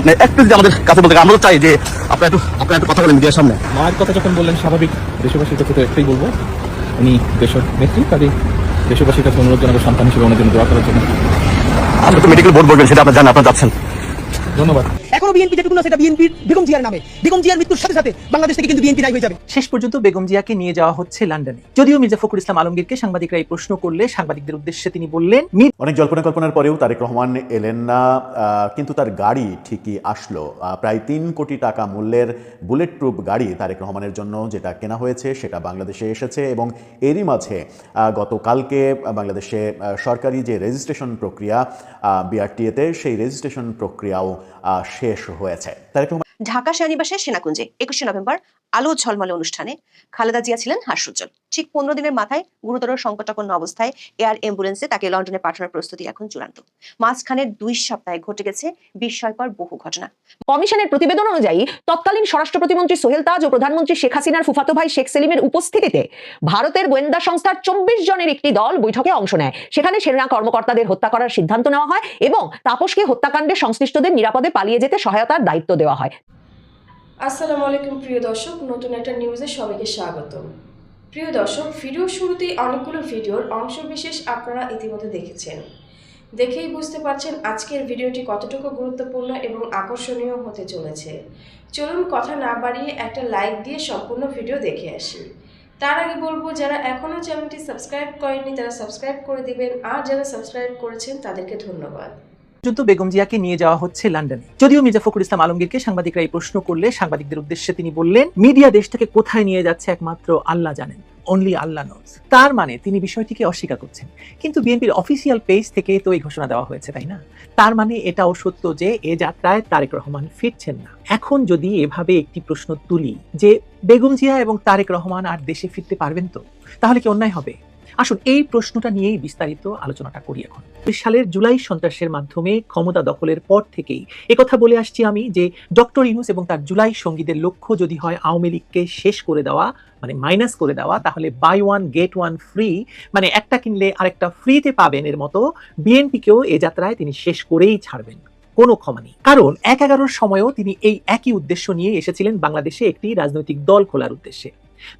আপনি একটু যদি আমাদের কাছে বলতে আমরা চাই যে আপনি একটু আপনার একটু কথা বলেন মিডিয়ার সামনে। মায়ের কথা যখন বললেন স্বাভাবিক দেশবাসীর কাছে তো একটাই বলব উনি দেশের নেত্রী কাজে দেশবাসীর কাছে অনুরোধ জানাব সন্তান হিসেবে ওনার জন্য দোয়া করার জন্য। আপনি তো মেডিকেল বোর্ড বলবেন সেটা আপনার জানেন আপনার যাচ্ছেন। ধন্যবাদ। এখনও বিএনপি যেটুকু না সেটা বিএনপির বেগম জিয়ার নামে। বেগম জিয়ার মৃত্যুর সাথে সাথে বাংলাদেশ থেকে কিন্তু বিএনপি নাই হয়ে যাবে। শেষ পর্যন্ত বেগম জিয়াকে নিয়ে যাওয়া হচ্ছে লন্ডনে। যদিও মির্জা ফখরুল ইসলাম আলমগীরকে সাংবাদিকরা এই প্রশ্ন করলে সাংবাদিকদের উদ্দেশ্যে তিনি বললেন অনেক জল্পনা কল্পনার পরেও তারেক রহমান এলেন না কিন্তু তার গাড়ি ঠিকই আসলো। প্রায় তিন কোটি টাকা মূল্যের বুলেট প্রুফ গাড়ি তারেক রহমানের জন্য যেটা কেনা হয়েছে সেটা বাংলাদেশে এসেছে এবং এরই মাঝে আহ, গতকালকে বাংলাদেশে সরকারি যে রেজিস্ট্রেশন প্রক্রিয়া বিআরটিএতে সেই রেজিস্ট্রেশন প্রক্রিয়াও আহ, শেষ হয়েছে ঢাকা সেনানিবাসে সেনাকুঞ্জে একুশে নভেম্বর আলো ঝলমলে অনুষ্ঠানে খালেদা জিয়া ছিলেন হাস্যোজ্জ্বল। ঠিক পনেরো দিনের মাথায় গুরুতর সংকটাপন্ন অবস্থায় এয়ার অ্যাম্বুলেন্সে তাকে লন্ডনে পাঠানোর প্রস্তুতি এখন চূড়ান্ত। মাঝখানের দুই সপ্তাহে ঘটে গেছে বিস্ময়কর বহু ঘটনা। কমিশনের প্রতিবেদন অনুযায়ী, তৎকালীন স্বরাষ্ট্র প্রতিমন্ত্রী সোহেল তাজ ও প্রধানমন্ত্রী শেখ হাসিনার ফুফাতো ভাই শেখ সেলিমের উপস্থিতিতে ভারতের গোয়েন্দা সংস্থার চব্বিশ জনের একটি দল বৈঠকে অংশ নেয়। সেখানে সেনা কর্মকর্তাদের হত্যা করার সিদ্ধান্ত নেওয়া হয় এবং তাপসকে হত্যাকাণ্ডে সংশ্লিষ্টদের নিরাপদে পালিয়ে যেতে সহায়তার দায়িত্ব দেওয়া হয়। আসসালামু আলাইকুম, প্রিয় দর্শক। নতুন একটা নিউজে সবাইকে স্বাগত প্রিয় দর্শক, ভিডিও শুরুতেই অনেকগুলো ভিডিওর অংশবিশেষ আপনারা ইতিমধ্যে দেখেছেন। দেখেই বুঝতে পারছেন আজকের ভিডিওটি কতটুকু গুরুত্বপূর্ণ এবং আকর্ষণীয় হতে চলেছে। চলুন কথা না বাড়িয়ে একটা লাইক দিয়ে সম্পূর্ণ ভিডিও দেখে আসি। তার আগে বলব, যারা এখনও চ্যানেলটি সাবস্ক্রাইব করেননি, তারা সাবস্ক্রাইব করে দিবেন। আর যারা সাবস্ক্রাইব করেছেন, তাদেরকে ধন্যবাদ। পর্যন্ত বেগম জিয়াকে নিয়ে যাওয়া হচ্ছে লন্ডনে। যদিও মির্জা ফখরুল ইসলাম আলমগীরকে সাংবাদিকরা এই প্রশ্ন করলে সাংবাদিকদের উদ্দেশ্যে তিনি বললেন, মিডিয়া দেশ থেকে কোথায় নিয়ে যাচ্ছে একমাত্র আল্লাহ জানেন অনলি আল্লাহ নোজ তার মানে তিনি বিষয়টিকে অস্বীকার করছেন। কিন্তু বিএনপির অফিসিয়াল পেজ থেকে তো এই ঘোষণা দেওয়া হয়েছে, তাই না? তার মানে এটাও সত্য যে এ যাত্রায় তারেক রহমান ফিরছেন না। এখন যদি এভাবে একটি প্রশ্ন তুলি যে বেগম জিয়া এবং তারেক রহমান আর দেশে ফিরতে পারবেন তো? তাহলে কি অন্যায় হবে? আসুন, এই প্রশ্নটা নিয়েই বিস্তারিত আলোচনাটা করি এখন। দুই সালের জুলাই সন্ত্রাসের মাধ্যমে ক্ষমতা দখলের পর থেকেই একথা বলে আসছি আমি যে ডক্টর ইউনুস এবং তার জুলাই সঙ্গীদের লক্ষ্য যদি হয় আওয়ামী লীগকে শেষ করে দেওয়া মানে মাইনাস করে দেওয়া, তাহলে buy one get one free মানে একটা কিনলে আরেকটা ফ্রিতে পাবেন এর মতো, বিএনপিকেও এ যাত্রায় তিনি শেষ করেই ছাড়বেন। কোনো ক্ষমা নেই। কারণ এক এগারোর সময়ও তিনি এই একই উদ্দেশ্য নিয়ে এসেছিলেন বাংলাদেশে একটি রাজনৈতিক দল খোলার উদ্দেশ্যে।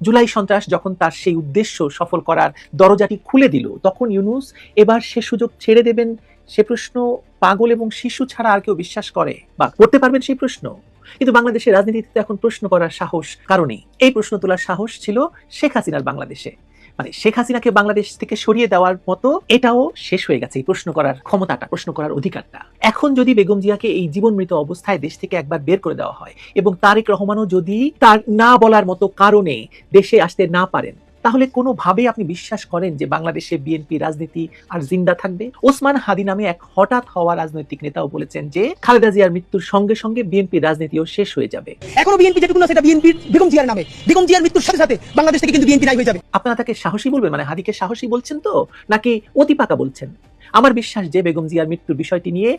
জুলাই সন্ত্রাস যখন তার সেই উদ্দেশ্য সফল করার দরজাটি খুলে দিল, তখন ইউনুস এবার সে সুযোগ ছেড়ে দেবেন। সে প্রশ্ন, পাগল এবং শিশু ছাড়া আর কেউ বিশ্বাস করে? বা করতে পারবেন সেই প্রশ্ন? কিন্তু বাংলাদেশের রাজনীতিতে এখন প্রশ্ন করার সাহস কারণে এই প্রশ্ন তোলার সাহস ছিল শেখ হাসিনার বাংলাদেশে। মানে শেখ হাসিনাকে বাংলাদেশ থেকে সরিয়ে দেওয়ার মতো এটাও শেষ হয়ে গেছে এই প্রশ্ন করার ক্ষমতাটা, প্রশ্ন করার অধিকারটা। এখন যদি বেগম জিয়াকে এই জীবন মৃত অবস্থায় দেশ থেকে একবার বের করে দেওয়া হয় এবং তারেক রহমানও যদি তার না বলার মতো কারণে দেশে আসতে না পারেন তাহলে কোনোভাবেই আপনি বিশ্বাস করেন যে বাংলাদেশে বিএনপি রাজনীতি আর জিন্দা থাকবে? ওসমান হাদি নামে এক হঠাৎ হওয়া রাজনৈতিক নেতাও বলেছেন যে খালেদা জিয়ার মৃত্যুর সঙ্গে সঙ্গে বিএনপি রাজনীতিও শেষ হয়ে যাবে। এখনও বিএনপি যেটুকু না সেটা বিএনপির বেগম জিয়ার নামে। বেগম জিয়ার মৃত্যুর সাথে সাথে বাংলাদেশ থেকে কিন্তু বিএনপি নাই হয়ে যাবে। আপনারা তাকে সাহসী বলবেন? মানে হাদিকে সাহসী বলছেন তো? নাকি অতি পাকা বলছেন? আমার বিশ্বাস যে বেগম জিয়ার মৃত্যুর বিষয়টি নিয়ে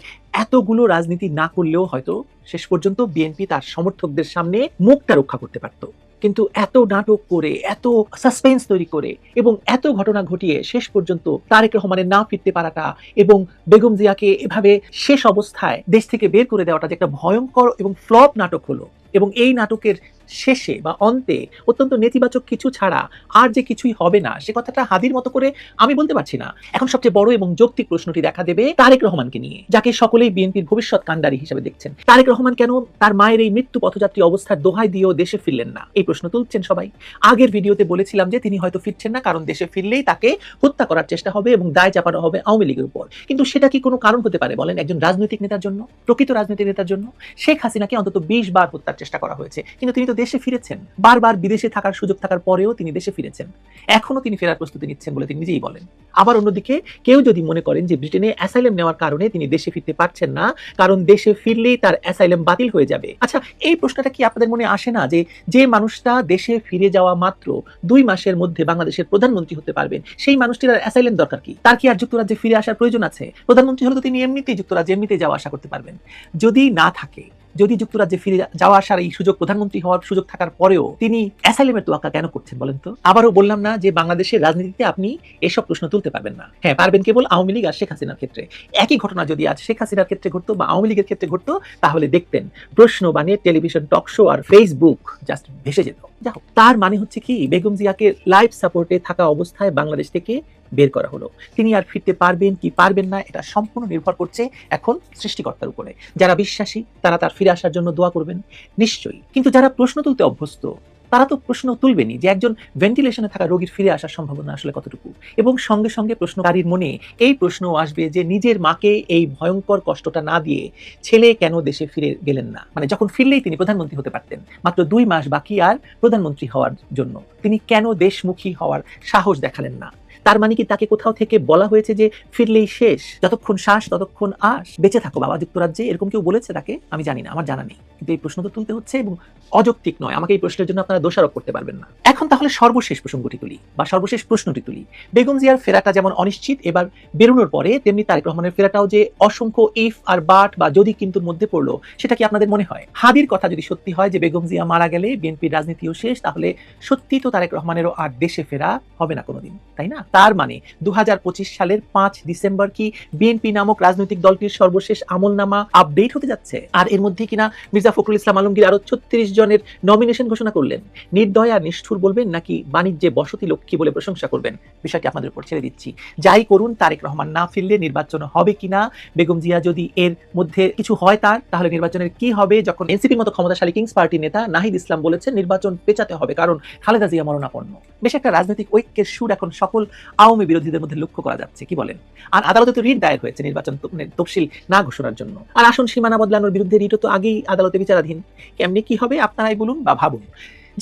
এতগুলো রাজনীতি না করলেও হয়তো শেষ পর্যন্ত বিএনপি তার সমর্থকদের সামনে মুখটা রক্ষা করতে পারত। কিন্তু এত নাটক করে, এত সাসপেন্স তৈরি করে এবং এত ঘটনা ঘটিয়ে শেষ পর্যন্ত তারেক রহমানের না ফিরতে পারাটা এবং বেগম জিয়াকে এভাবে শেষ অবস্থায় দেশ থেকে বের করে দেওয়াটা যে একটা ভয়ঙ্কর এবং ফ্লপ নাটক হলো এবং এই নাটকের শেষে বা অন্তে অত্যন্ত নেতিবাচক কিছু ছাড়া আর যে কিছুই হবে না, সে কথাটা হাদির মতো করে আমি বলতে পারছি না। এখন সবচেয়ে বড় এবং যৌক্তিক প্রশ্নটি দেখা দেবে তারেক রহমানকে নিয়ে, যাকে সকলেই বিএনপির ভবিষ্যৎ কাণ্ডারি হিসেবে দেখছেন। তারেক রহমান কেন তার মায়ের এই মৃত্যু পথযাত্রী অবস্থার দোহাই দিয়েও দেশে ফিরলেন না? এই প্রশ্ন তুলছেন সবাই। আগের ভিডিওতে বলেছিলাম যে তিনি হয়তো ফিরছেন না, কারণ দেশে ফিরলেই তাকে হত্যা করার চেষ্টা হবে এবং দায় চাপানো হবে আওয়ামী লীগের উপর। কিন্তু সেটা কি কোনো কারণ হতে পারে বলেন একজন রাজনৈতিক নেতার জন্য, প্রকৃত রাজনৈতিক নেতার জন্য? শেখ হাসিনাকে অন্তত বিশ বার হত্যার চেষ্টা করা হয়েছে। কিন্তু তিনি তো দেশে ফিরেছেন। বারবার বিদেশে থাকার সুযোগ থাকার পরেও তিনি দেশে ফিরেছেন। এখনও তিনি ফেরার প্রস্তুতি নিচ্ছেন বলে তিনি নিজেই বলেন। আবার অন্যদিকে, কেউ যদি মনে করেন যে ব্রিটেনে অ্যাসাইলেম নেওয়ার কারণে তিনি দেশে ফিরতে পারছেন না, কারণ দেশে ফিরলেই তার অ্যাসাইলেম বাতিল হয়ে যাবে। আচ্ছা এই প্রশ্নটা কি আপনাদের মনে আসে না যে যে মানুষটা দেশে ফিরে যাওয়া মাত্র দুই মাসের মধ্যে বাংলাদেশের প্রধানমন্ত্রী হতে পারবেন, সেই মানুষটির আর অ্যাসাইলেম দরকার কি? তার কি আর যুক্তরাজ্যে ফিরে আসার প্রয়োজন আছে? প্রধানমন্ত্রী হলে তো তিনি এমনিতেই যুক্তরাজ্যে, এমনিতেই যাওয়া আসা করতে পারবেন। যদি না থাকে যদি যুক্তরাজ্যে ফিরে যাওয়া আসার এই সুযোগ প্রধানমন্ত্রী হওয়ার সুযোগ থাকার পরেও তিনি অ্যাসাইলেমের তোয়াক্কা কেন করছেন বলেন তো? আবারও বললাম না যে বাংলাদেশের রাজনীতিতে আপনি এসব প্রশ্ন তুলতে পারবেন না। হ্যাঁ পারবেন কেবল আওয়ামী লীগ আর শেখ হাসিনার ক্ষেত্রে। একই ঘটনা যদি আজ শেখ হাসিনার ক্ষেত্রে ঘটতো বা আওয়ামী লীগের ক্ষেত্রে ঘটতো, তাহলে দেখতেন প্রশ্ন বানিয়ে টেলিভিশন, টক শো আর ফেসবুক জাস্ট ভেসে যেত। যাও তার মানে হচ্ছে কি, বেগম জিয়াকে লাইফ সাপোর্টে থাকা অবস্থায় বাংলাদেশ থেকে বের করা হলো। তিনি আর ফিরতে পারবেন কি পারবেন না, এটা সম্পূর্ণ নির্ভর করছে এখন সৃষ্টিকর্তার উপরে। যারা বিশ্বাসী, তারা তার ফিরে আসার জন্য দোয়া করবেন, নিশ্চয়ই। কিন্তু যারা প্রশ্ন তুলতে অভ্যস্ত, তারা তো প্রশ্ন তুলবেনই যে একজন ভেন্টিলেশনে থাকা রোগীর ফিরে আসার সম্ভাবনা আসলে কতটুকু। এবং সঙ্গে সঙ্গে প্রশ্নকারীর মনে এই প্রশ্ন আসবে যে নিজের মাকে এই ভয়ঙ্কর কষ্টটা না দিয়ে ছেলে কেন দেশে ফিরে গেলেন না? মানে যখন ফিরলেই তিনি প্রধানমন্ত্রী হতে পারতেন, মাত্র দুই মাস বাকি আর প্রধানমন্ত্রী হওয়ার জন্য। তিনি কেন দেশমুখী হওয়ার সাহস দেখালেন না? তার মানে কি তাকে কোথাও থেকে বলা হয়েছে যে ফিরলেই শেষ? যতক্ষণ শ্বাস, ততক্ষণ আস বেঁচে থাকো বাবা, যুক্তরাজ্যে এরকম কেউ বলেছে তাকে? আমি জানি না, আমার জানা নেই। কিন্তু এই প্রশ্ন তো তুলতে হচ্ছে এবং অযৌক্তিক নয়। আমাকে এই প্রশ্নের জন্য আপনারা দোষারোপ করতে পারবেন না। এখন তাহলে সর্বশেষ প্রসঙ্গটি তুলি বা সর্বশেষ প্রশ্নটি তুলি। বেগম জিয়ার ফেরাটা যেমন অনিশ্চিত, এবার বেরোনোর পরে তেমনি তারেক রহমানের ফেরাটাও যে অসংখ্য ইফ আর বাট বা যদি কিন্তুর মধ্যে পড়ল, সেটা কি আপনাদের মনে হয়? হাদির কথা যদি সত্যি হয় যে বেগম জিয়া মারা গেলে, বিএনপির রাজনীতিও শেষ, তাহলে সত্যি তো তারেক রহমানেরও আর দেশে ফেরা হবে না কোনোদিন, তাই না? তার মানে দু হাজার পঁচিশ সালের পাঁচ ডিসেম্বর কি বিএনপি নামক রাজনৈতিক দলটির সর্বশেষ আমলনামা আপডেট হতে যাচ্ছে? আর এর মধ্যে কিনা মির্জা ফখরুল ইসলাম আলমগীর আরও ছত্রিশ জনের নমিনেশন ঘোষণা করলেন। নির্দয় আর নিষ্ঠুর বলবেন নাকি বাণিজ্যে বসতি লক্ষ্মী বলে প্রশংসা করবেন? বিষয়টি আপনাদের উপর ছেড়ে দিচ্ছি। যাই করুন, তারেক রহমান না ফিরলে নির্বাচন হবে কিনা? বেগম জিয়া যদি এর মধ্যে কিছু হয় তার, তাহলে নির্বাচনের কি হবে? যখন এনসিপির মতো ক্ষমতাশালী কিংস পার্টি নেতা নাহিদ ইসলাম বলেছেন, নির্বাচন পেঁচাতে হবে, কারণ খালেদা জিয়া মরণাপন্ন। বেশ একটা রাজনৈতিক ঐক্যের সুর এখন সকল আওয়ামী বিরোধীদের মধ্যে লক্ষ্য করা যাচ্ছে। কি বলেন? আর আদালতে তো রিট দায়ের হয়েছে নির্বাচন মানে তফসিল না ঘোষণার জন্য। আর আসন সীমানা বদলানোর বিরুদ্ধে রিটও তো আগেই আদালতে বিচারাধীন। কেমনি কি হবে আপনারাই বলুন বা ভাবুন।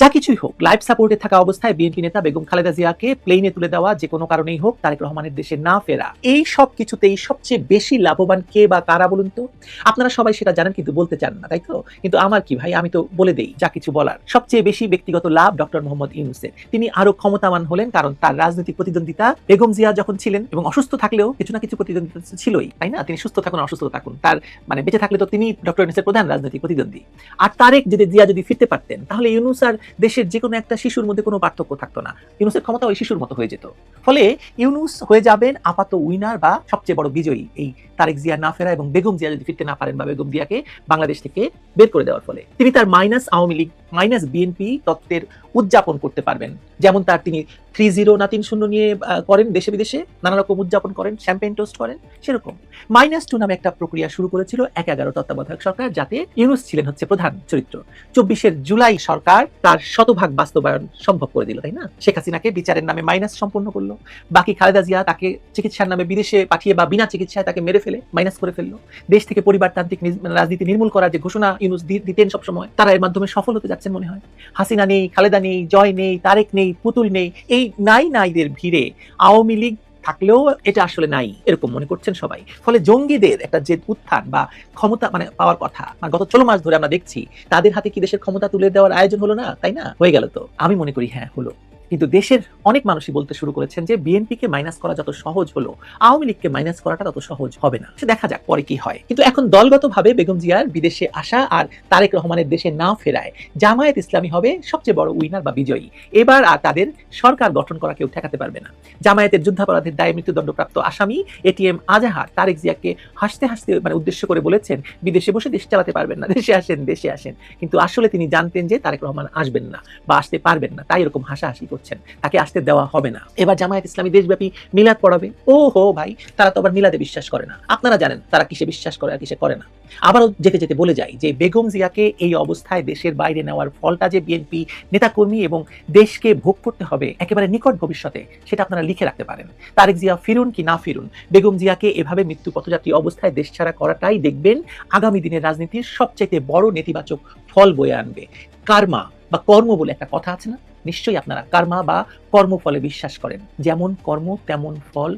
যা কিছুই হোক লাইফ সাপোর্টে থাকা অবস্থায় বিএনপি নেতা বেগম খালেদা জিয়াকে প্লেনে তুলে দেওয়া যে কোনো কারণেই হোক, তারেক রহমানের দেশে না ফেরা। এই সব কিছুতেই সবচেয়ে বেশি লাভবান কে বা কারা বলুন তো? আপনারা সবাই সেটা জানেন কিন্তু বলতে চান না, তাই তো? কিন্তু আমার কি ভাই? আমি তো বলে দেই, যা কিছু বলার। সবচেয়ে বেশি ব্যক্তিগত লাভ ডক্টর মোহাম্মদ ইউনুসের। তিনি আরও ক্ষমতাবান হলেন কারণ তার রাজনৈতিক প্রতিদ্বন্দ্বিতা বেগম জিয়া যখন ছিলেন এবং অসুস্থ থাকলেও কিছু না কিছু প্রতিদ্বন্দ্বিতা ছিলই, তাই না? তিনি সুস্থ থাকুন, অসুস্থ থাকুন। তার মানে বেঁচে থাকলে তো তিনি ডক্টর ইউনুসের প্রধান রাজনৈতিক প্রতিদ্বন্দ্বী। আর তারেক যদি জিয়া যদি ফিরতে পারতেন, তাহলে ইউনুস আর দেশের যে কোনো একটা শিশুর মধ্যে কোনো পার্থক্য থাকতো না। ইউনুসের ক্ষমতা ওই শিশুর মতো হয়ে যেত। ফলে ইউনুস হয়ে যাবেন আপাত উইনার বা সবচেয়ে বড় বিজয়ী এই তারেক জিয়া না ফেরা এবং বেগম জিয়া যদি ফিরতে না পারেন বা বেগম জিয়াকে বাংলাদেশ থেকে বের করে দেওয়ার ফলে। তিনি তার minus Awami League minus BNP তত্ত্বের উদযাপন করতে পারবেন। যেমন তার তিনি থ্রি জিরো না তিন শূন্য নিয়ে করেন দেশে বিদেশে, নানা রকম উদযাপন করেন শ্যাম্পেন টোস্ট করেন, সেরকম। মাইনাস টু নামে একটা প্রক্রিয়া শুরু করেছিল এক এগারো তত্ত্বাবধায়ক সরকার, যাতে ইউনুস ছিলেন হচ্ছে প্রধান চরিত্র। চব্বিশের জুলাই সরকার তার শতভাগ বাস্তবায়ন সম্ভব করে দিল, তাই না? শেখ হাসিনাকে বিচারের নামে মাইনাস সম্পন্ন করল। বাকি খালেদা জিয়া তাকে চিকিৎসার নামে বিদেশে পাঠিয়ে বা বিনা চিকিৎসায় তাকে মেরে ফেলে মাইনাস করে ফেলল। দেশ থেকে পরিবারতান্ত্রিক মানে রাজনীতি নির্মূল করার যে ঘোষণা ইউনুস দিতেন সবসময়, তারা এর মাধ্যমে সফল হতে যাচ্ছেন মনে হয়। হাসিনা নেই, খালেদা নেই, জয় নেই, তারেক নেই, পুতুল নেই, এই নাই নাইদের ভিড়ে আওয়ামী লীগ থাকলেও এটা আসলে নাই, এরকম মনে করছেন সবাই। ফলে জঙ্গিদের একটা যে উত্থান বা ক্ষমতা মানে পাওয়ার কথা মানে গত চলো মাস ধরে আমরা দেখছি, তাদের হাতে কি দেশের ক্ষমতা তুলে দেওয়ার আয়োজন হলো না? তাই না? হয়ে গেল তো। আমি মনে করি হ্যাঁ হলো। কিন্তু দেশের অনেক মানুষই বলতে শুরু করেছেন যে বিএনপিকে মাইনাস করা যত সহজ হলো, আওয়ামী লীগকে মাইনাস করাটা তত সহজ হবে না। সে দেখা যাক পরে কি হয়। কিন্তু এখন দলগতভাবে বেগম জিয়ার বিদেশে আসা আর তারেক রহমানের দেশে না ফেরায়, জামায়াত ইসলামী হবে সবচেয়ে বড় উইনার বা বিজয়ী। এবার আর তাদের সরকার গঠন করা কেউ ঠেকাতে পারবে না। জামায়াতের যুদ্ধাপরাধের দায়ে মৃত্যুদণ্ডপ্রাপ্ত আসামি এটিএম আজাহার তারেক জিয়াকে হাসতে হাসতে মানে উদ্দেশ্য করে বলেছেন, বিদেশে বসে দেশ চালাতে পারবেন না, দেশে আসেন দেশে আসেন। কিন্তু আসলে তিনি জানতেন যে তারেক রহমান আসবেন না বা আসতে পারবেন না, তাই এরকম হাসাহাসি করছেন, তাকে আসতে দেওয়া হবে না। এবার জামায়াত ইসলামী দেশব্যাপী মিলাদ পড়াবে। ও হো ভাই, তারা তো আবার মিলাদে বিশ্বাস করে না। আপনারা জানেন, তারা কিসে বিশ্বাস করে আর কিসে করে না। আবারও যেতে যেতে বলে যাই যে বেগম জিয়াকে এই অবস্থায় দেশের বাইরে নেওয়ার ফলটা যে বিএনপি নেতাকর্মী এবং দেশকে ভোগ করতে হবে, একেবারে নিকট ভবিষ্যতে, সেটা আপনারা লিখে রাখতে পারেন। তারেক জিয়া ফিরুন কি না ফিরুন? বেগম জিয়াকে এভাবে মৃত্যু পথযাত্রী অবস্থায় দেশ ছাড়া করাটাই দেখবেন আগামী দিনের রাজনীতির সবচাইতে বড় নেতিবাচক ফল বয়ে আনবে। কার্মা বা কর্ম বলে একটা কথা আছে না? নিশ্চয়ই আপনারা কর্মা বা কর্মফলে বিশ্বাস করেন। যেমন কর্ম তেমন ফল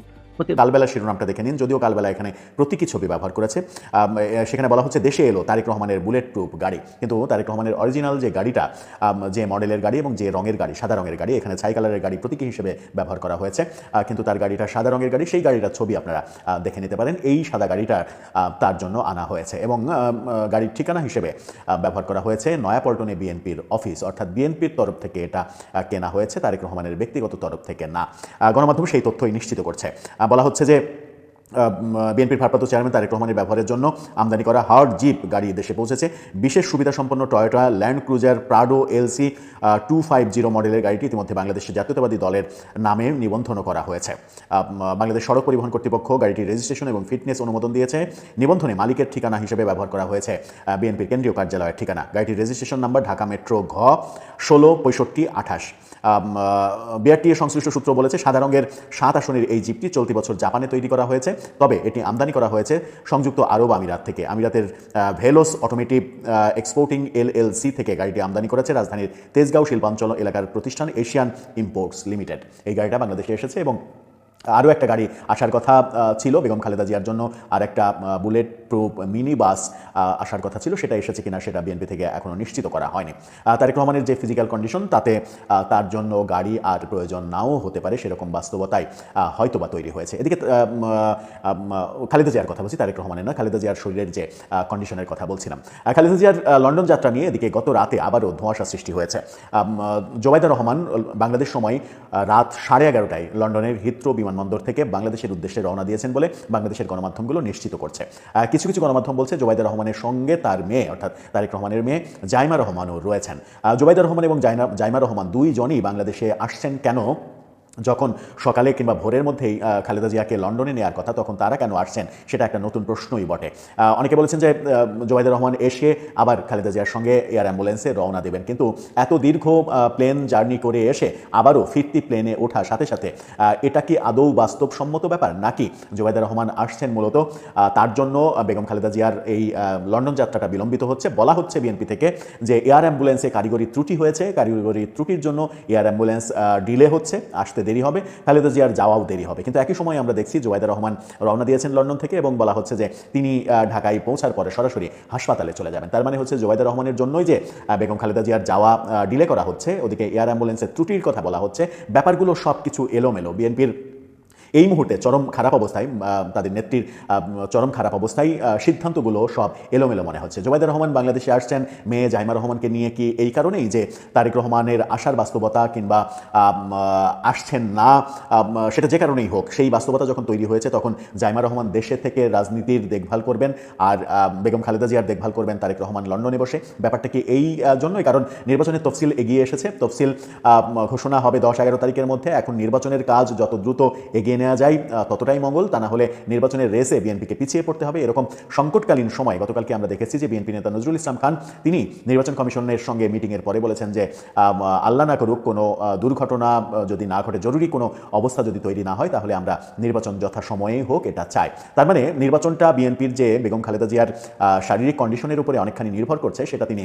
কালবেলা শিরোনামটা দেখে নিন, যদিও কালবেলা এখানে প্রতীকী ছবি ব্যবহার করেছে। সেখানে বলা হচ্ছে, দেশে এলো তারেক রহমানের বুলেট প্রুফ গাড়ি। কিন্তু তারেক রহমানের অরিজিনাল যে গাড়িটা যে মডেলের গাড়ি এবং যে রঙের গাড়ি, সাদা রঙের গাড়ি, এখানে ছাই কালারের গাড়ি প্রতীকী হিসেবে ব্যবহার করা হয়েছে। কিন্তু তার গাড়িটা সাদা রঙের গাড়ি, সেই গাড়িটার ছবি আপনারা দেখে নিতে পারেন। এই সাদা গাড়িটা তার জন্য আনা হয়েছে এবং গাড়ির ঠিকানা হিসেবে ব্যবহার করা হয়েছে নয়াপল্টনে বিএনপির অফিস। অর্থাৎ বিএনপির তরফ থেকে এটা কেনা হয়েছে, তারেক রহমানের ব্যক্তিগত তরফ থেকে না। গণমাধ্যম সেই তথ্যই নিশ্চিত করছে। বলা হচ্ছে যে বিএনপির ভারপ্রাপ্ত চেয়ারম্যান তারেক রহমানের ব্যবহারের জন্য আমদানি করা হার্ড জিপ গাড়ি দেশে পৌঁছেছে। বিশেষ সুবিধা সম্পন্ন Toyota Land Cruiser Prado LC two five zero মডেলের গাড়িটি ইতিমধ্যে বাংলাদেশের জাতীয়তাবাদী দলের নামে নিবন্ধন করা হয়েছে। বাংলাদেশ সড়ক পরিবহন কর্তৃপক্ষ গাড়িটির রেজিস্ট্রেশন এবং ফিটনেস অনুমোদন দিয়েছে। নিবন্ধনে মালিকের ঠিকানা হিসেবে ব্যবহার করা হয়েছে বিএনপির কেন্দ্রীয় কার্যালয়ের ঠিকানা। গাড়িটির রেজিস্ট্রেশন নাম্বার ঢাকা মেট্রো ঘ, ষোলো পঁয়ষট্টি আঠাশ। বিআরটিএ সংশ্লিষ্ট সূত্র বলেছে, সাদা রঙের সাত আসনের এই জিপটি চলতি বছর জাপানে তৈরি করা হয়েছে। তবে এটি আমদানি করা হয়েছে সংযুক্ত আরব আমিরাত থেকে। আমিরাতের ভেলোস অটোমেটিভ এক্সপোর্টিং এলএলসি থেকে গাড়িটি আমদানি করেছে রাজধানীর তেজগাঁও শিল্পাঞ্চল এলাকার প্রতিষ্ঠান এশিয়ান ইম্পোর্টস লিমিটেড। এই গাড়িটা বাংলাদেশে এসেছে এবং আরও একটা গাড়ি আসার কথা ছিল বেগম খালেদা জিয়ার জন্য। আর একটা বুলেট মিনি বাস আসার কথা ছিল, সেটা এসেছে কিনা সেটা বিএনপি থেকে এখনও নিশ্চিত করা হয়নি। তারেক রহমানের যে ফিজিক্যাল কন্ডিশন তাতে তার জন্য গাড়ি আর প্রয়োজন নাও হতে পারে সেরকম বাস্তবতায় হয়তোবা তৈরি হয়েছে। এদিকে খালেদা জিয়ার কথা বলছি, তারেক রহমানের না খালেদা জিয়ার শরীরের যে কন্ডিশনের কথা বলছিলাম। খালেদা জিয়ার লন্ডন যাত্রা নিয়ে এদিকে গত রাতে আবারও ধোঁয়াশা সৃষ্টি হয়েছে। জোবাইদা রহমান বাংলাদেশ সময় রাত সাড়ে এগারোটায় লন্ডনের হিথ্রো বিমানবন্দর থেকে বাংলাদেশের উদ্দেশ্যে রওনা দিয়েছেন বলে বাংলাদেশের গণমাধ্যমগুলো নিশ্চিত করছে। কিছু কিছু গণমাধ্যম বলছে জোবাইদা রহমানের সঙ্গে তার মেয়ে, অর্থাৎ তারেক রহমানের মেয়ে জাইমা রহমানও রয়েছেন। জোবাইদা রহমান এবং জাইমা রহমান দুইজনই বাংলাদেশে আসছেন কেন? যখন সকালে কিংবা ভোরের মধ্যেই খালেদা জিয়াকে লন্ডনে নেওয়ার কথা, তখন তারা কেন আসছেন? সেটা একটা নতুন প্রশ্নই বটে। অনেকে বলেছেন যে জোবাইদুর রহমান এসে আবার খালেদা জিয়ার সঙ্গে এয়ার অ্যাম্বুলেন্সে রওনা দেবেন। কিন্তু এত দীর্ঘ প্লেন জার্নি করে এসে আবারও ফিরতি প্লেনে ওঠার সাথে সাথে এটা কি আদৌ বাস্তবসম্মত ব্যাপার? নাকি জোবাইদুর রহমান আসছেন মূলত তার জন্য বেগম খালেদা জিয়ার এই লন্ডন যাত্রাটা বিলম্বিত হচ্ছে? বলা হচ্ছে বিএনপি থেকে যে, এয়ার অ্যাম্বুলেন্সে কারিগরি ত্রুটি হয়েছে। কারিগরি ত্রুটির জন্য এয়ার অ্যাম্বুলেন্স ডিলে হচ্ছে, আসতে দেরি হবে, খালেদা জিয়ার যাওয়াও দেরি হবে। কিন্তু একই সময় আমরা দেখছি জোবাইদা রহমান রওনা দিয়েছেন লন্ডন থেকে এবং বলা হচ্ছে যে তিনি ঢাকায় পৌঁছার পরে সরাসরি হাসপাতালে চলে যাবেন। তার মানে হচ্ছে জোবাইদা রহমানের জন্যই যে বেগম খালেদা জিয়ার যাওয়া ডিলে করা হচ্ছে, ওদিকে এয়ার অ্যাম্বুলেন্সের ত্রুটির কথা বলা হচ্ছে, ব্যাপারগুলো সব কিছু এলোমেলো। বিএনপির এই মুহূর্তে চরম খারাপ অবস্থায় তাদের নেত্রীর চরম খারাপ অবস্থায় সিদ্ধান্তগুলো সব এলোমেলো মনে হচ্ছে। জোবাইদা রহমান বাংলাদেশে আসছেন। মেয়ে জাইমা রহমানকে নিয়ে কি এই কারণেই যে তারেক রহমানের আসার বাস্তবতা কিংবা আসছেন না সেটা যে কারণেই হোক, সেই বাস্তবতা যখন তৈরি হয়েছে, তখন জাইমা রহমান দেশে থেকে রাজনীতির দেখভাল করবেন আর বেগম খালেদা জিয়ার দেখভাল করবেন তারেক রহমান লন্ডনে বসে। ব্যাপারটা কি এই জন্যই? কারণ নির্বাচনের তফসিল এগিয়ে এসেছে। তফসিল ঘোষণা হবে দশ এগারো তারিখের মধ্যে। এখন নির্বাচনের কাজ যত দ্রুত এগিয়ে নেওয়া যায় ততটাই মঙ্গল। তা না হলে নির্বাচনের রেসে বিএনপিকে পিছিয়ে পড়তে হবে। এরকম সংকটকালীন সময় গতকালকে আমরা দেখেছি যে বিএনপি নেতা নজরুল ইসলাম খান, তিনি নির্বাচন কমিশনের সঙ্গে মিটিংয়ের পরে বলেছেন যে আল্লাহ না করুক কোনো দুর্ঘটনা যদি না ঘটে, জরুরি কোনো অবস্থা যদি তৈরি না হয়, তাহলে আমরা নির্বাচন যথাসময়েই হোক, এটা চাই। তার মানে নির্বাচনটা বিএনপির যে বেগম খালেদা জিয়ার শারীরিক কন্ডিশনের উপরে অনেকখানি নির্ভর করছে, সেটা তিনি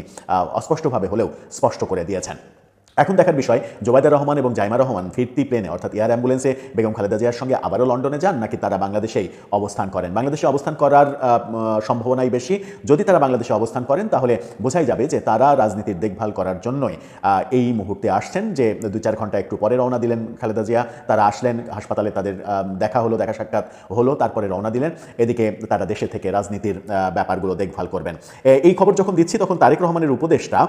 অস্পষ্টভাবে হলেও স্পষ্ট করে দিয়েছেন। এখন দেখার বিষয় জোবাইদা রহমান এবং জাইমা রহমান ফিরতি প্লেনে অর্থাৎ এয়ার অ্যাম্বুলেন্সে বেগম খালেদা জিয়ার সঙ্গে আবারও লন্ডনে যান, নাকি তারা বাংলাদেশেই অবস্থান করেন? বাংলাদেশে অবস্থান করার সম্ভাবনাই বেশি। যদি তারা বাংলাদেশে অবস্থান করেন, তাহলে বোঝাই যাবে যে তারা রাজনীতির দেখভাল করার জন্যই এই মুহূর্তে আসছেন যে দু চার ঘণ্টা একটু পরে রওনা দিলেন খালেদা জিয়া। তারা আসলেন, হাসপাতালে তাদের দেখা হলো, দেখা সাক্ষাৎ হলো, তারপরে রওনা দিলেন। এদিকে তারা দেশে থেকে রাজনীতির ব্যাপারগুলো দেখভাল করবেন। এই খবর যখন দিচ্ছি, তখন তারেক রহমানের উপদেষ্টা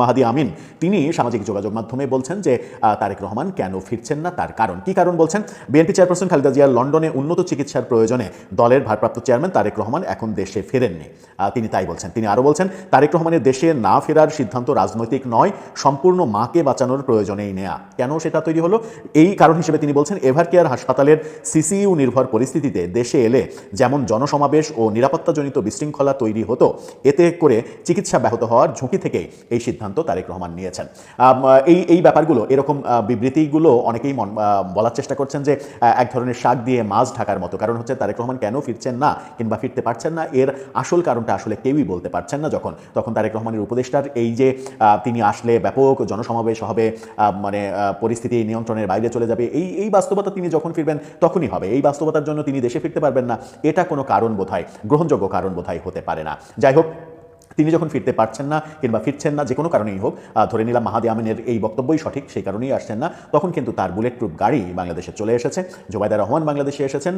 মাহাদি আমিন, তিনি সামাজিক যোগাযোগ মাধ্যমে বলছেন যে তারেক রহমান কেন ফিরছেন না, তার কারণ কি কারণ বলছেন? বিএনপি চেয়ারপারসন খালেদা জিয়ার লন্ডনে উন্নত চিকিৎসার প্রয়োজনে দলের ভারপ্রাপ্ত চেয়ারম্যান তারেক রহমান এখন দেশে ফেরেননি। তিনি তাই বলছেন। তিনি আরও বলছেন, তারেক রহমানের দেশে না ফেরার সিদ্ধান্ত রাজনৈতিক নয়, সম্পূর্ণ মাকে বাঁচানোর প্রয়োজনেই নেয়া। কেন সেটা তৈরি হলো? এই কারণ হিসেবে তিনি বলছেন, এভার কেয়ার হাসপাতালের সিসিইউ নির্ভর পরিস্থিতিতে দেশে এলে যেমন জনসমাবেশ ও নিরাপত্তাজনিত বিশৃঙ্খলা তৈরি হতো, এতে করে চিকিৎসা ব্যাহত হওয়ার ঝুঁকি থেকে এই সিদ্ধান্ত সিদ্ধান্ত তারেক রহমান নিয়েছেন। এই এই ব্যাপারগুলো, এরকম বিবৃতিগুলো অনেকেই বলার চেষ্টা করছেন যে এক ধরনের শাক দিয়ে মাছ ঢাকার মতো। কারণ হচ্ছে তারেক রহমান কেন ফিরছেন না কিংবা ফিরতে পারছেন না? এর আসল কারণটা আসলে কেউই বলতে পারছেন না যখন, তখন তারেক রহমানের উপদেষ্টার এই যে তিনি আসলে ব্যাপক জনসমাবেশ হবে মানে পরিস্থিতি নিয়ন্ত্রণের বাইরে চলে যাবে, এই এই বাস্তবতা তিনি যখন ফিরবেন তখনই হবে। এই বাস্তবতার জন্য তিনি দেশে ফিরতে পারবেন না, এটা কোনো কারণ বোধহয়, গ্রহণযোগ্য কারণ বোধহয় হতে পারে না। যাই হোক তিনি যখন ফিরতে পারছেন না কিংবা ফিরছেন না, যে কোনো কারণেই হোক ধরে নিলাম মাহাদি আমিনের এই বক্তব্যই সঠিক, সেই কারণেই আসছেন না, তখন কিন্তু তার বুলেট প্রুফ গাড়ি বাংলাদেশে চলে এসেছে। জোবাইদা রহমান বাংলাদেশে এসেছেন।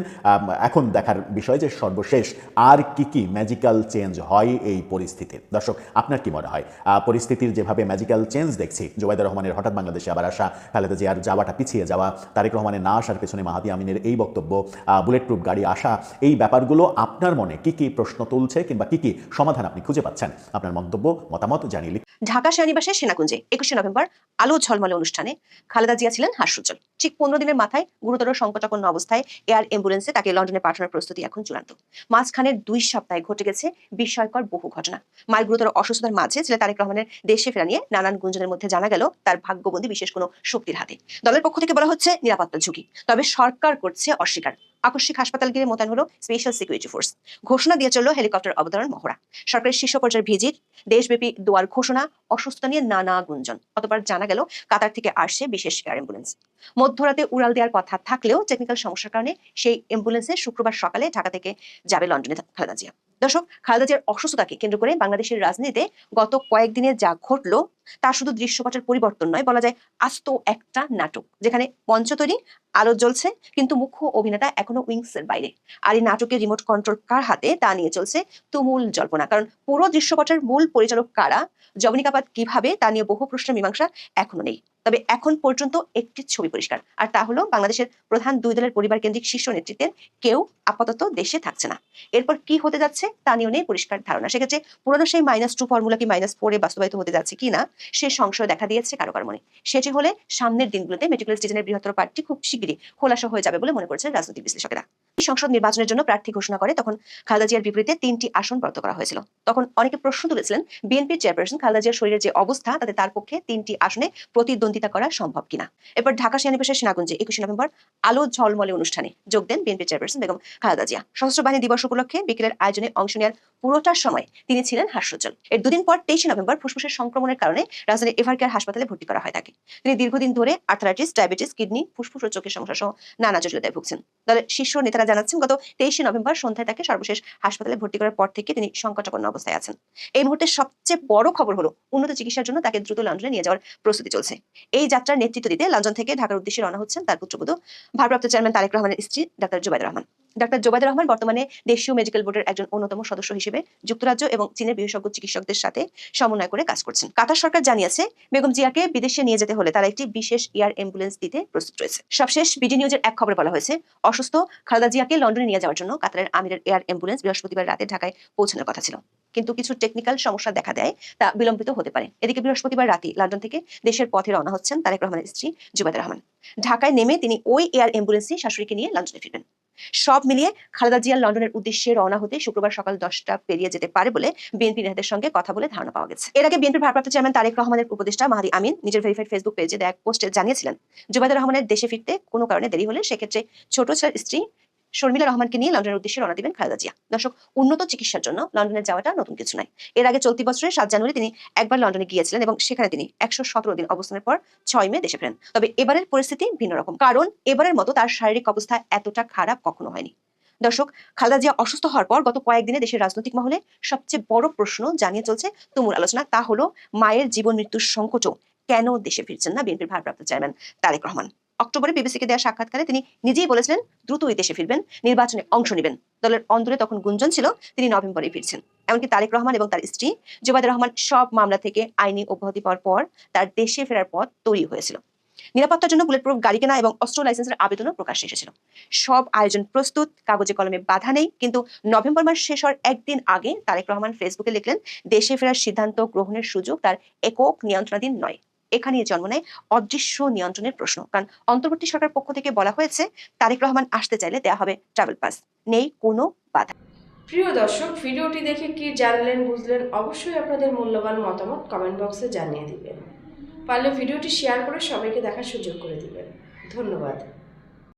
এখন দেখার বিষয় যে সর্বশেষ আর কি কি ম্যাজিক্যাল চেঞ্জ হয় এই পরিস্থিতির দর্শক, আপনার কি মনে হয়? পরিস্থিতির যেভাবে ম্যাজিক্যাল চেঞ্জ দেখছি, জোবাইদা রহমানের হঠাৎ বাংলাদেশে আবার আসা, খালেদা জিয়ার যাওয়াটা পিছিয়ে যাওয়া, তারেক রহমানের না আসার পেছনে মাহাদি আমিনের এই বক্তব্য বুলেট প্রুফ গাড়ি আসা, এই ব্যাপারগুলো আপনার মনে কি কি প্রশ্ন তুলছে কিংবা কি কি সমাধান আপনি খুঁজে পাচ্ছেন? আপনার মন্তব্য, মতামত জানিয়ে লিখুন। ঢাকা সেনানিবাসে সেনাকুঞ্জে একুশে নভেম্বর আলো ঝলমলে অনুষ্ঠানে খালেদা জিয়া ছিলেন হাস্যোজ্জ্বল। ঠিক পনেরো দিনের মাথায় গুরুতর সংকটাপন্ন অবস্থায় এয়ার অ্যাম্বুলেন্সে তাকে লন্ডনে পাঠানোর প্রস্তুতি এখন চূড়ান্ত। মাঝখানের দুই সপ্তাহে ঘটে গেছে বিস্ময়কর বহু ঘটনা। মায়ের গুরুতর অসুস্থতার মাঝে ছেলে তারেক রহমানের দেশে ফেরা নিয়ে নানান গুঞ্জনের মধ্যে জানা গেল তার ভাগ্যবন্দী বিশেষ কোনো শক্তির হাতে। দলের পক্ষ থেকে বলা হচ্ছে নিরাপত্তা ঝুঁকি। তবে সরকার করছে অস্বীকার। আকস্মিক হাসপাতাল গিয়ে মোতায়েন হলো স্পেশাল সিকিউরিটি ফোর্স ঘোষণা দিয়ে চলল হেলিকপ্টার অবতরণ মহড়া। সরকারের শীর্ষ পর্যায়ের ভিজিট দেশব্যাপী দোয়ার ঘোষণা, অসুস্থতা নিয়ে নানা গুঞ্জন। অতবার জানা গেল, কাতার থেকে আসছে বিশেষ এয়ার অ্যাম্বুলেন্স। মধ্যরাতে উড়াল দেওয়ার কথা থাকলেও টেকনিক্যাল সমস্যার কারণে সেই অ্যাম্বুলেন্সে শুক্রবার সকালে ঢাকা থেকে যাবে লন্ডনে খালেদা জিয়া। দর্শক, খালেদা জিয়ার অসুস্থতাকে কেন্দ্র করে বাংলাদেশের রাজনীতিতে গত কয়েকদিনে যা ঘটলো, তা শুধু দৃশ্যপটের পরিবর্তন নয়, বলা যায় আস্ত একটা নাটক, যেখানে মঞ্চ তৈরি, আলো জ্বলছে, কিন্তু মুখ্য অভিনেতা এখনও উইংস এর বাইরে। আর এই নাটকের রিমোট কন্ট্রোল কার হাতে, তা নিয়ে চলছে তুমুল জল্পনা। কারণ পুরো দৃশ্যপটের মূল পরিচালক কারা জবনিকাপাত কীভাবে, তা নিয়ে বহু প্রশ্নের মীমাংসা এখনও নেই। তবে এখন পর্যন্ত একটি ছবি পরিষ্কার। আর তা হলো বাংলাদেশের প্রধান দুই দলের পরিবার কেন্দ্রিক শীর্ষ নেতৃত্বের কেউ আপাতত দেশে থাকছে না। এরপর কি হতে যাচ্ছে তা নিয়েও নেই পরিষ্কার ধারণা। সেক্ষেত্রে পুরনো সেই মাইনাস টু ফর্মুলা কি মাইনাস ফোরে বাস্তবায়িত হতে যাচ্ছে কি না, সে সংশয় দেখা দিয়েছে কারও কারও মনে। সেটি হলে সামনের দিনগুলোতে মেট্রিকুলার স্টেশনের বৃহত্তর পার্টি খুব শীঘ্রই খোলাসা হয়ে যাবে বলে মনে করছেন রাজনৈতিক বিশ্লেষকেরা। সংসদ নির্বাচনের জন্য প্রার্থী ঘোষণা করে তখন খালেদা জিয়ার বিপরীতে তিনটি আসন বরাদ্দ করা হয়েছিল। তখন অনেকে প্রশ্ন তুলেছিলেন, বিএনপির চেয়ারপারসন খালেদা জিয়ার শরীরের যে অবস্থা তাতে তার পক্ষে তিনটি আসনে প্রতিদ্বন্দ্বিতা করা সম্ভব কিনা। এরপর ঢাকা সেনানিবাসের সেনাগঞ্জে একুশে নভেম্বর আলো ঝলমলে অনুষ্ঠানে যোগ দেন বিএনপি চেয়ারপারসন বেগম খালেদা জিয়া। সশস্ত্র বাহিনী দিবস উপলক্ষে বিকেলের আয়োজনে অংশ নেওয়ার পুরোটার সময় তিনি ছিলেন হাস্যোজ্জ্বল। এর দুদিন পর তেইশে নভেম্বর ফুসফুসের সংক্রমণের কারণে রাজধানীর এভারকেয়ার হাসপাতালে ভর্তি করা হয় তাকে। তিনি দীর্ঘদিন ধরে আর্থারাইটিস, ডায়াবেটিস, কিডনি, ফুসফুস ও চোখের সমস্যা সহ নানা জটিলতায় ভুগছেন। দলের শীর্ষ নেতারা জানাচ্ছেন, গত তেইশে নভেম্বর সন্ধ্যায় তাকে সর্বশেষ হাসপাতালে ভর্তি করার পর থেকে তিনি সংকটাপন্ন অবস্থায় আছেন। এই মুহূর্তে সবচেয়ে বড় খবর হলো, উন্নত চিকিৎসার জন্য তাকে দ্রুত লন্ডনে নিয়ে যাওয়ার প্রস্তুতি চলছে। এই যাত্রার নেতৃত্ব দিতে লন্ডন থেকে ঢাকার উদ্দেশ্যে রওনা হচ্ছেন তার পুত্রবধূ ভারপ্রাপ্ত চেয়ারম্যান তারেক রহমানের স্ত্রী ডাক্তার জুবাইদ রহমান। ডাক্তার জোবাইদ রহমান বর্তমানে দেশীয় মেডিকেল বোর্ডের একজন অন্যতম সদস্য হিসেবে যুক্তরাজ্য এবং চীনের বিশেষজ্ঞ চিকিৎসকদের সাথে সমন্বয় করে কাজ করছেন। কাতার সরকার জানিয়েছে, বেগম জিয়াকে বিদেশে নিয়ে যেতে হলে তারা একটি বিশেষ এয়ার অ্যাম্বুলেন্স দিতে প্রস্তুত রয়েছে। সবশেষ বিডি নিউজের এক খবরে বলা হয়েছে, অসুস্থ খালেদা জিয়াকে লন্ডনে নিয়ে যাওয়ার জন্য কাতারের আমিরের এয়ার অ্যাম্বুলেন্স বৃহস্পতিবার রাতে ঢাকায় পৌঁছানোর কথা ছিল। কিন্তু কিছু টেকনিক্যাল সমস্যা দেখা দেয়, তা বিলম্বিত হতে পারে। এদিকে বৃহস্পতিবার রাতে লন্ডন থেকে দেশের পথে রওনা হচ্ছেন তারেক রহমানের স্ত্রী জুবাইদ রহমান। ঢাকায় নেমে তিনি ওই এয়ার অ্যাম্বুলেন্সে শাশুড়িকে নিয়ে লন্ডনে ফিরবেন। সব মিলিয়ে খালেদা জিয়া লন্ডনের উদ্দেশ্যে রওনা হতে শুক্রবার সকাল দশটা পেরিয়ে যেতে পারে বলে বিএনপি নেতাদের সঙ্গে কথা বলে ধারণা পাওয়া গেছে। এর আগে বিএনপির ভারপ্রাপ্ত চেয়ারম্যান তারেক রহমানের উপদেষ্টা মাহাদি আমিন নিজের ভেরিফাইড ফেসবুক পেজে এক পোস্টে জানিয়েছিলেন জুবাইদুর রহমানের দেশে ফিরতে কোনো কারণে দেরি হলে সেক্ষেত্রে ছোট স্ত্রী শর্মিলা রহমানকে নিয়ে লন্ডনের উদ্দেশ্যে রওনা দিবেন খালেদা জিয়া। দর্শক, উন্নত চিকিৎসার জন্য লন্ডনে যাওয়াটা নতুন কিছু নয়। এর আগে চলতি বছরের সাত জানুয়ারি তিনি একবার লন্ডনে গিয়েছিলেন এবং সেখানে তিনি একশো সতেরো দিন অবস্থানের পর ছয় মে দেশে ফেরেন। তবে এবারের পরিস্থিতি ভিন্ন রকম, কারণ এবারের মতো তার শারীরিক অবস্থা এতটা খারাপ কখনো হয়নি। দর্শক, খালেদা জিয়া অসুস্থ হওয়ার পর গত কয়েকদিনে দেশের রাজনৈতিক মহলে সবচেয়ে বড় প্রশ্ন জানিয়ে চলছে তুমুল আলোচনা, তা হলো, মায়ের জীবন মৃত্যুর সংকটও কেন দেশে ফিরছেন না বিএনপির ভারপ্রাপ্ত চেয়ারম্যান তারেক রহমান? অক্টোবরে বিবিসিকে দেওয়া সাক্ষাৎকারে তিনি নিজেই বলেছিলেন দ্রুতই দেশে ফিরবেন, নির্বাচনে অংশ নেবেন। দলের অন্দরে তখন গুঞ্জন ছিল, তিনি নভেম্বরে ফিরছেন। এমনকি তারেক রহমান এবং তার স্ত্রী জুবাইদ রহমান সব মামলা থেকে আইনি অব্যাহতি পাওয়ার পর তার দেশে ফেরার পথ তৈরি হয়েছিল। নিরাপত্তার জন্য বুলেট প্রুফ গাড়ি কেনা এবং অস্ত্র লাইসেন্সের আবেদনও প্রকাশ্যে এসেছিল। সব আয়োজন প্রস্তুত, কাগজে কলমে বাধা নেই, কিন্তু নভেম্বর মাস শেষ হওয়ার একদিন আগে তারেক রহমান ফেসবুকে লিখলেন, দেশে ফেরার সিদ্ধান্ত গ্রহণের সুযোগ তার একক নিয়ন্ত্রণাধীন নয়। এখানেই জন্ম নেয়, অদৃশ্য নিয়ন্ত্রণের প্রশ্ন। কারণ অন্তর্বর্তী সরকার পক্ষ থেকে বলা হয়েছে, তারেক রহমান আসতে চাইলে দেওয়া হবে ট্রাভেল পাস নেই কোনো বাধা। প্রিয় দর্শক, ভিডিওটি দেখে কি জানলেন, বুঝলেন, অবশ্যই আপনাদের মূল্যবান মতামত কমেন্ট বক্সে জানিয়ে দিবেন। পারলে ভিডিওটি শেয়ার করে সবাইকে দেখার সুযোগ করে দিবেন। ধন্যবাদ।